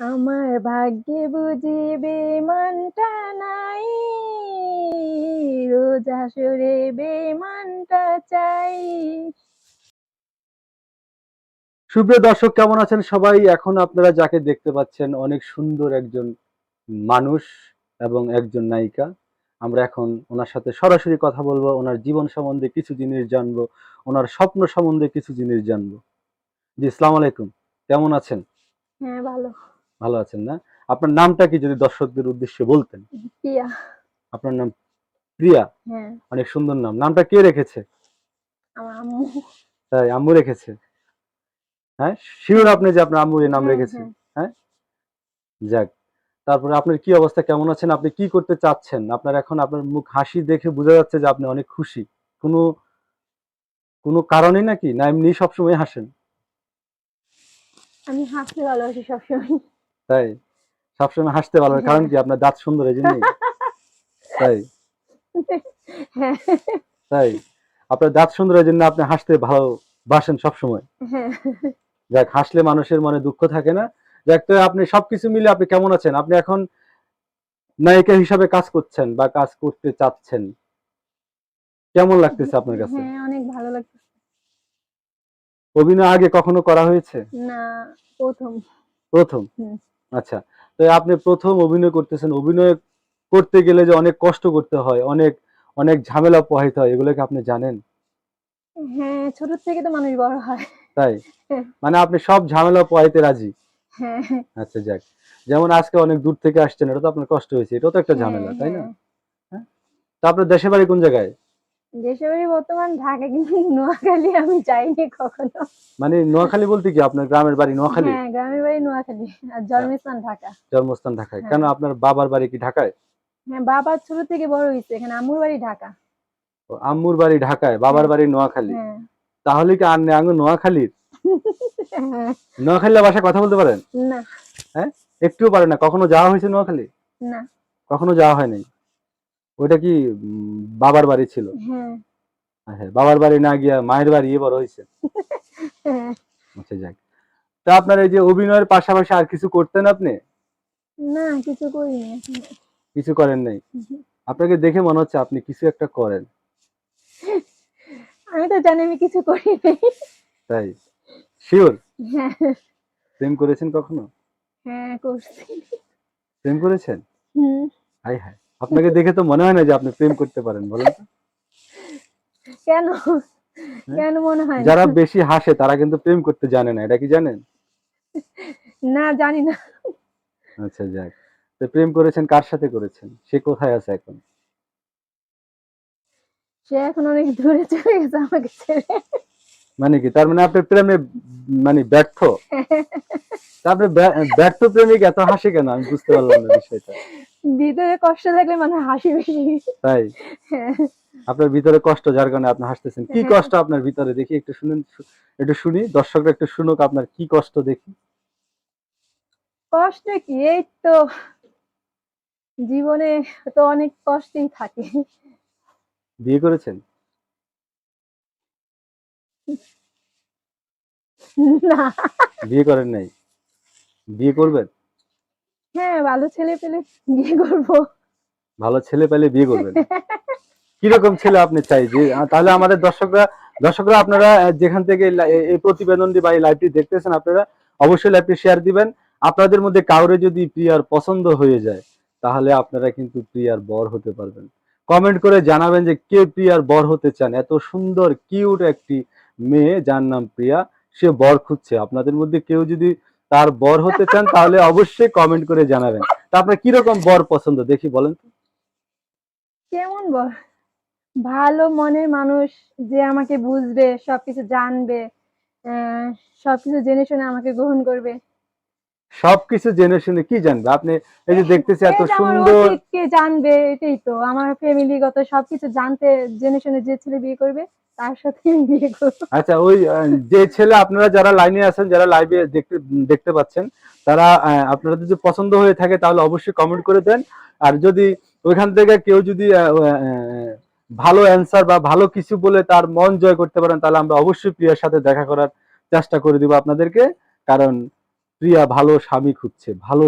আমার ভাগ্যে বুঝি বেমানটা নাই। রোজ আসরে বেমানটা চাই। সুপ্রিয় দর্শক কেমন আছেন সবাই? এখন আপনারা যাকে দেখতে পাচ্ছেন অনেক সুন্দর একজন মানুষ এবং একজন নায়িকা। আমরা এখন ওনার সাথে সরাসরি কথা বলব ওনার জীবন সম্বন্ধে কিছু জিনিস জানব ওনার স্বপ্ন সম্বন্ধে কিছু জিনিস জানব। জি আসসালামু আলাইকুম। কেমন আছেন? হ্যাঁ ভালো। ভালো আছেন না? আপনার নামটা কি যদি দর্শকদের উদ্দেশ্যে বলতেন? পিয়া আপনার নাম প্রিয়া? হ্যাঁ। অনেক সুন্দর নাম। নামটা কে রেখেছে? তাই আম্মু রেখেছে? হ্যাঁ শিওর আপনি যে আপনার আম্মু এই নাম হ্যাঁ, রেখেছে হ্যাঁ। যাক তারপরে আপনার কি অবস্থা কেমন আছেন? আপনি কি করতে চাচ্ছেন? আপনার এখন আপনার মুখ হাসি দেখে বোঝা যাচ্ছে যে আপনি অনেক খুশি। কোনো কোনো কারণে নাকি? না এমনি সবসময় হাসেন? আমি হাসতে ভালোবাসি সবসময়। তাই? সবসময় হাসতে ভালো কারণ কি আপনার দাঁত সুন্দর এই জন্যই। তাই? হ্যাঁ। তাই? আপনার দাঁত সুন্দর এই জন্য আপনি হাসতে ভালোবাসেন সবসময়। হ্যাঁ। যাক হাসলে মানুষের মনে দুঃখ থাকে না। যাক তো আপনি সবকিছু মিলে আপনি কেমন আছেন? আপনি এখন নায়িকা হিসাবে কাজ করছেন বা কাজ করতে চাচ্ছেন? কেমন লাগতেছে আপনার কাছে? হ্যাঁ অনেক ভালো লাগছে অভিনয় আগে কখনো করা হয়েছে? না প্রথম। প্রথম। আচ্ছা তো আপনি প্রথম অভিনয় করতেছেন অভিনয় করতে গেলে যে অনেক কষ্ট করতে হয় অনেক অনেক ঝামেলা পোহাইতে হয় এগুলো কি আপনি জানেন? হ্যাঁ ছোট থেকে তো মানুষ বড় হয়। তাই? হ্যাঁ। মানে আপনি সব ঝামেলা পোহাইতে রাজি? হ্যাঁ। আচ্ছা যাক। যেমন আজকে অনেক দূর থেকে আসছেন এটা তো আপনার কষ্ট হয়েছে এটাও তো একটা ঝামেলা তাই না? হ্যাঁ। তো আপনার দেশের বাড়ি কোন জায়গায়? দেশের বর্তমান ঢাকা কিন্তু নোয়াখালী আমি যাইনি কখনো। মানে নোয়াখালী বলতে কি আপনার গ্রামের বাড়ি নোয়াখালী? হ্যাঁ গ্রামের বাড়ি নোয়াখালী আর জন্মস্থান ঢাকা। জন্মস্থান ঢাকায় হ্যাঁ। কেন আপনার বাবার বাড়ি কি ঢাকায়? হ্যাঁ বাবা ছোট থেকে বড় হয়েছে এখানে আম্মুর বাড়ি ঢাকা। ও, আম্মুর বাড়ি ঢাকায় বাবার বাড়ি নোয়াখালী। হ্যাঁ। তাহলে কি আন্নে আঙ্গু নোয়াখালীর? হ্যাঁ। নোয়াখালীর ভাষা কথা বলতে পারেন? না। একটুও পারেন না। কখনো যাওয়া হয়েছে নোয়াখালী? না। কখনো যাওয়া হয় নাই ওইটা কি বাবার বাড়ি ছিল? হ্যাঁ। হ্যাঁ বাবার বাড়ি না গিয়া মায়ের বাড়ি বড় হয়েছে। হ্যাঁ। আচ্ছা যাক। তা আপনার এই যে অভিনয়ের পাশাপাশি আর কিছু করতেন আপনি? না কিছু এখনও। কিছু করেন নাই? আপনাকে দেখে মনে হচ্ছে আপনি কিছু একটা করেন। আমি তো জানি আমি কিছু করিনি তাই? শিওর হ্যাঁ। প্রেম করেছেন কখনো? হ্যাঁ করছি। প্রেম করেছেন? হুম। হাই হাই আপনাকে দেখে তো মনে হয় না যে আপনি প্রেম করতে পারেন বলেন তো। কেন? কেন মনে হয় যারা বেশি হাসে তারা কিন্তু প্রেম করতে জানে না এটা কি জানেন? না জানি না। আচ্ছা যাক। তো প্রেম করেছেন কার সাথে করেছেন? সে কোথায় আছে এখন? সে এখন অনেক দূরে চলে গেছে আমাকে ছেড়ে। মানে কি? তার মানে আপনার প্রেমে মানে ব্যর্থ। তারপরে ব্যর্থ প্রেমিক এত হাসে কেন? আমি বুঝতে পারলাম না বিষয়টা। ভিতরে কষ্ট থাকলে মানে হাসি বেশি। তাই? হ্যাঁ। আপনার ভিতরে কষ্ট যার কারণে আপনি হাসতেছেন। কি হ্যাঁ। কষ্ট আপনার ভিতরে? দেখি একটু শুনেন একটু শুনি। দর্শকরা একটু শুনুক আপনার কি কষ্ট দেখি। কষ্ট কি? এই তো জীবনে তো অনেক কষ্টই থাকে। বিয়ে করেছেন? না। বিয়ে করেন নাই? বিয়ে করবেন? হ্যাঁ ভালো ছেলে পেলে বিয়ে করব। ভালো ছেলে পেলে বিয়ে করবেন? কীরকম ছেলে আপনি চাই? যে তাহলে আমাদের দর্শকরা দর্শকরা আপনারা যেখান থেকে এই প্রতিবেদনটি বা এই লাইভটি দেখতেছেন আপনারা অবশ্যই লাইভটি শেয়ার দিবেন। আপনাদের মধ্যে কাউরে যদি প্রিয়ার পছন্দ হয়ে যায় তাহলে আপনারা কিন্তু প্রিয়ার বর হতে পারবেন। কমেন্ট করে জানাবেন যে কে প্রিয়ার বর হতে চান? এত সুন্দর কিউট একটি মেয়ে যার নাম প্রিয়া। সে বর খুঁজছে। আপনাদের মধ্যে কেউ যদি তার বর হতে চান, তাহলে অবশ্যই কমেন্ট করে জানাবেন। তা আপনার কীরকম বর পছন্দ? দেখি বলেন তো? কেমন বর? ভালো মনের মানুষ, যে আমাকে বুঝবে, সবকিছু জানবে সবকিছু জেনে শুনে আমাকে গ্রহণ করবে। সবকিছু জেনে শুনে কি জানবে? আপনি এই যে দেখতেছি এত সুন্দর কে জানবে এটাই তো। আমার ফ্যামিলিগত সবকিছু জানতে জেনে শুনে যে ছেলে বিয়ে করবে তার সাথে বিয়ে করব। আচ্ছা ওই যে ছেলে আপনারা যারা লাইনে আছেন যারা লাইভে দেখতে দেখতে পাচ্ছেন তারা আপনারা যদি পছন্দ হয়ে থাকে তাহলে অবশ্যই কমেন্ট করে দেন। আর যদি ওইখান থেকে কেউ যদি ভালো অ্যান্সার বা ভালো কিছু বলে তার মন জয় করতে পারেন তাহলে আমরা অবশ্যই প্রিয়ার সাথে দেখা করার চেষ্টা করে দিব আপনাদেরকে। কারণ প্রিয়া ভালো স্বামী খুঁজছে ভালো